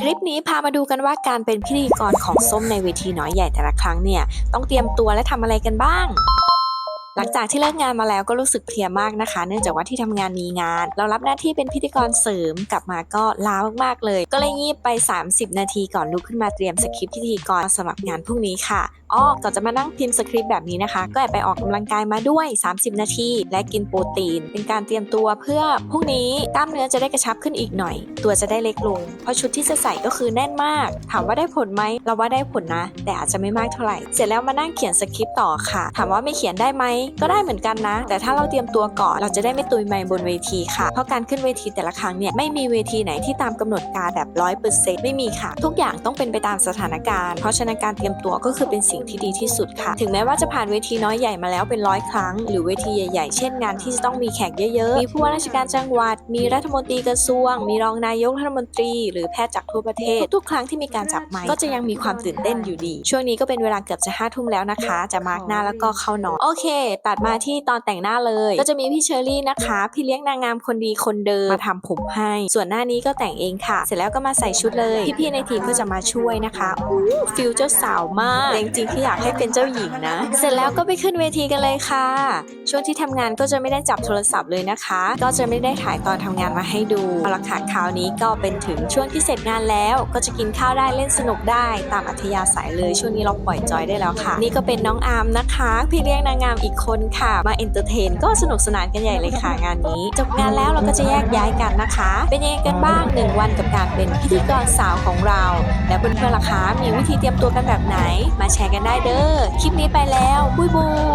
คลิปนี้พามาดูกันว่าการเป็นพิธีกรของส้มในเวทีน้อยใหญ่แต่ละครั้งเนี่ย ต้องเตรียมตัวและทำอะไรกันบ้าง หลังจากที่เลิกงานมาแล้วก็รู้สึกเพลียมากนะคะ เนื่องจากว่าที่ทำงานมีงาน เรารับหน้าที่เป็นพิธีกรเสริมกลับมาก็ล้ามากๆเลย ก็เลยงีบไป 30 นาทีก่อนลุกขึ้นมาเตรียมสคริปต์พิธีกรสำหรับงานพรุ่งนี้ค่ะอ้อก่อนจะมานั่งพิมพ์สคริปต์แบบนี้นะคะ ก็แอบไปออกกำลังกายมาด้วย 30 นาที และกินโปรตีน เป็นการเตรียมตัวเพื่อพรุ่งนี้กล้ามเนื้อจะได้กระชับขึ้นอีกหน่อย ตัวจะได้เล็กลง เพราะชุดที่จะใส่ก็คือแน่นมาก ถามว่าได้ผลไหมเราว่าได้ผลนะ แต่อาจจะไม่มากเท่าไหร่ เสร็จแล้วมานั่งเขียนสคริปต์ต่อค่ะ ถามว่าไม่เขียนได้ไหมก็ได้เหมือนกันนะ แต่ถ้าเราเตรียมตัวก่อนเราจะได้ไม่ตุยไมค์บนเวทีค่ะ เพราะการขึ้นเวทีแต่ละครั้งเนี่ยไม่มีเวทีไหนที่ตามกำหนดการแบบร้อยเปอร์เซ็นต์ไม่มีค่ะ ทุกอย่างต้องเป็นไปตามสถานการณ์ เพราะฉะนั้นการเตรียมตัวก็คือเป็นสิ่งที่ดีที่สุดค่ะ ถึงแม้ว่าจะผ่านเวทีน้อยใหญ่มาแล้วเป็นร้อยครั้ง หรือเวทีใหญ่ๆ เช่นงานที่จะต้องมีแขกเยอะๆ มีผู้ว่าราชการจังหวัด มีรัฐมนตรีกระทรวง มีรองนายกรัฐมนตรี หรือแพทย์จากทั่วประเทศ ทุกๆครั้งที่มีการจับไมค์ก็จะยังมีความตื่นเต้นอยู่ดี ช่วงนี้ก็เป็นเวลาเกือบจะห้าทุ่มแล้วนะคะ จะมาร์กหน้าแล้วก็เข้านอน โอเคตัดมาที่ตอนแต่งหน้าเลย ก็จะมีพี่เชอรี่นะคะ พี่เลี้ยงนางงามคนดีคนเดิมมาทำผมให้ ส่วนหน้านี้ก็แต่งเองค่ะ เสร็จแล้วก็มาใส่ชุดเลย พี่ๆในทีมก็จะมาช่วยนะคะอู้ฟิลเจ้าสาวมากจริงๆที่อยากให้เป็นเจ้าหญิงนะ เสร็จแล้วก็ไปขึ้นเวทีกันเลยค่ะ ช่วงที่ทำงานก็จะไม่ได้จับโทรศัพท์เลยนะคะ ก็จะไม่ได้ถ่ายตอนทำงานมาให้ดูเอาละค่ะคราวนี้ก็เป็นถึงช่วงที่เสร็จงานแล้ว ก็จะกินข้าวได้เล่นสนุกได้ตามอัธยาศัยเลยช่วงนี้เราปล่อยจอยได้แล้วค่ะ นี่ก็เป็นน้องอาร์มนะคะ พี่เลี้ยงนางงามอีกคนค่ะ มาเอนเตอร์เทนก็สนุกสนานกันใหญ่เลยค่ะงานนี้ จบงานแล้วเราก็จะแยกย้ายกันนะคะ เป็นยังไงกันบ้างหนึ่งวันกับการเป็นพิธีกรสาวของเรา แล้วเพื่อนๆล่ะคะมีวิธีเตรียมตัวกันแบบไหน มาแชร์กันได้เด้อคลิปนี้ไปแล้วบุยบุย